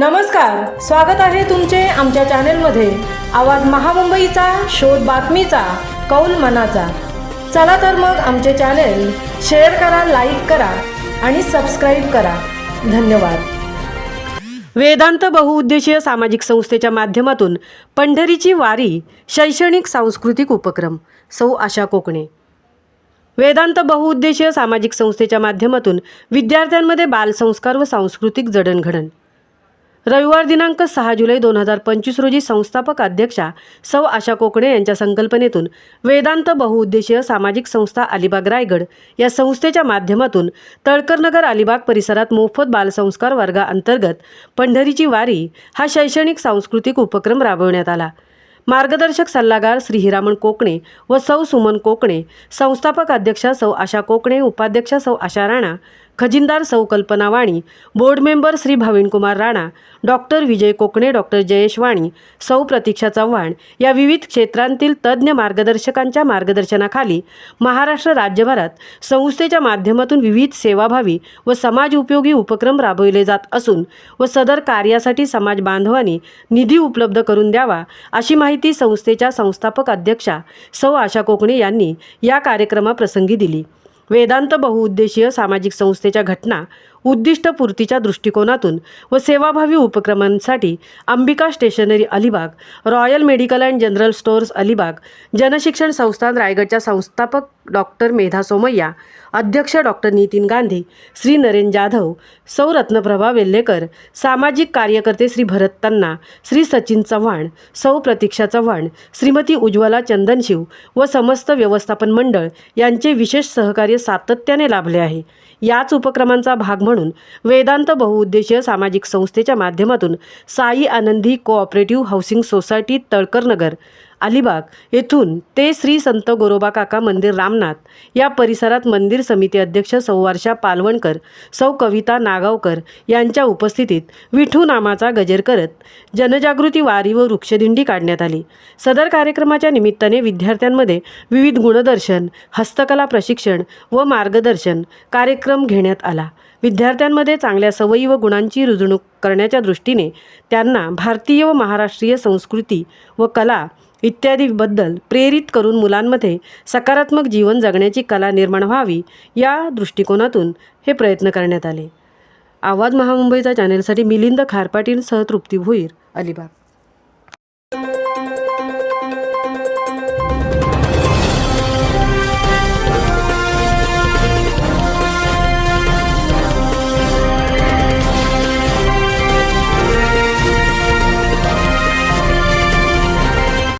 नमस्कार स्वागत आहे तुमचे आमच्या चॅनेलमध्ये. आवाज महामुंबईचा शोध बातमीचा कौल मनाचा. चला तर मग आमचे चॅनेल शेअर करा लाईक करा आणि सबस्क्राईब करा. धन्यवाद. वेदांत बहुउद्देशीय सामाजिक संस्थेच्या माध्यमातून पंढरीची वारी शैक्षणिक सांस्कृतिक उपक्रम सौ आशा कोकणे. वेदांत बहुउद्देशीय सामाजिक संस्थेच्या माध्यमातून विद्यार्थ्यांमध्ये बालसंस्कार व सांस्कृतिक जडणघडण. रविवार दिनांक सहा जुलै दोन हजार पंचवीस रोजी संस्थापक अध्यक्षा सौ आशा कोकणे यांच्या संकल्पनेतून वेदांत बहुउद्देशीय सामाजिक संस्था अलिबाग रायगड या संस्थेच्या माध्यमातून तळकरनगर अलिबाग परिसरात मोफत बालसंस्कार वर्गाअंतर्गत पंढरीची वारी हा शैक्षणिक सांस्कृतिक उपक्रम राबविण्यात आला. मार्गदर्शक सल्लागार श्री हिरामण कोकणे व सौ सुमन कोकणे संस्थापक अध्यक्षा सौ आशा कोकणे उपाध्यक्षा सौ आशा राणा खजिनदार सौ Kalpana Vani board member Shri Bhavinkumar Rana doctor Vijay Kokane doctor Jayesh Vani सौ प्रतीक्षा चव्हाण या विविध क्षेत्रांतील तज्ज्ञ मार्गदर्शकांच्या मार्गदर्शनाखाली महाराष्ट्र राज्यभरात संस्थेच्या माध्यमातून विविध सेवाभावी व समाज उपयोगी उपक्रम राबविले जात असून व सदर कार्यासाठी समाज बांधवांनी निधी उपलब्ध करून द्यावा अशी माहिती संस्थेच्या संस्थापक अध्यक्षा सौ आशा कोकणे यांनी या कार्यक्रमाप्रसंगी दिली. वेदांत बहुउद्देशीय सामाजिक संस्थेच्या घटना उद्दिष्टपूर्तीच्या दृष्टिकोनातून व सेवाभावी उपक्रमांसाठी Ambika stationery Alibag royal medical and general stores Alibag Janshikshan Sansthan रायगडच्या संस्थापक डॉक्टर मेधा सोमय्या अध्यक्ष डॉक्टर नितीन गांधी श्री नरेन जाधव सौ रत्नप्रभा वेल्लेकर सामाजिक कार्यकर्ते श्री भरत तन्ना श्री सचिन चव्हाण सौ प्रतीक्षा चव्हाण श्रीमती उज्ज्वला चंदनशिव व समस्त व्यवस्थापन मंडळ यांचे विशेष सहकार्य सातत्याने लाभले आहे. याच उपक्रमांचा भाग म्हणून वेदांत बहुउद्देशीय सामाजिक संस्थेच्या माध्यमातून Sai Anandi cooperative housing society Talkarnagar Alibag येथून ते श्री संत गोरोबा काका मंदिर रामनाथ या परिसरात मंदिर समिती अध्यक्ष सौ वर्षा पालवणकर सौ कविता नागावकर यांच्या उपस्थितीत विठू नामाचा गजर करत जनजागृती वारी व वृक्षदिंडी काढण्यात आली. सदर कार्यक्रमाच्या निमित्ताने विद्यार्थ्यांमध्ये विविध गुणदर्शन हस्तकला प्रशिक्षण व मार्गदर्शन कार्यक्रम घेण्यात आला. विद्यार्थ्यांमध्ये चांगल्या सवयी व गुणांची रुजणूक करण्याच्या दृष्टीने त्यांना भारतीय व महाराष्ट्रीय संस्कृती व कला इत्यादीबद्दल प्रेरित करून मुलांमध्ये सकारात्मक जीवन जगण्याची कला निर्माण व्हावी या दृष्टिकोनातून हे प्रयत्न करण्यात आले. आवाज महामुंबईचा चॅनेलसाठी मिलिंद खारपाटील सह तृप्ती भोईर अलिबाग.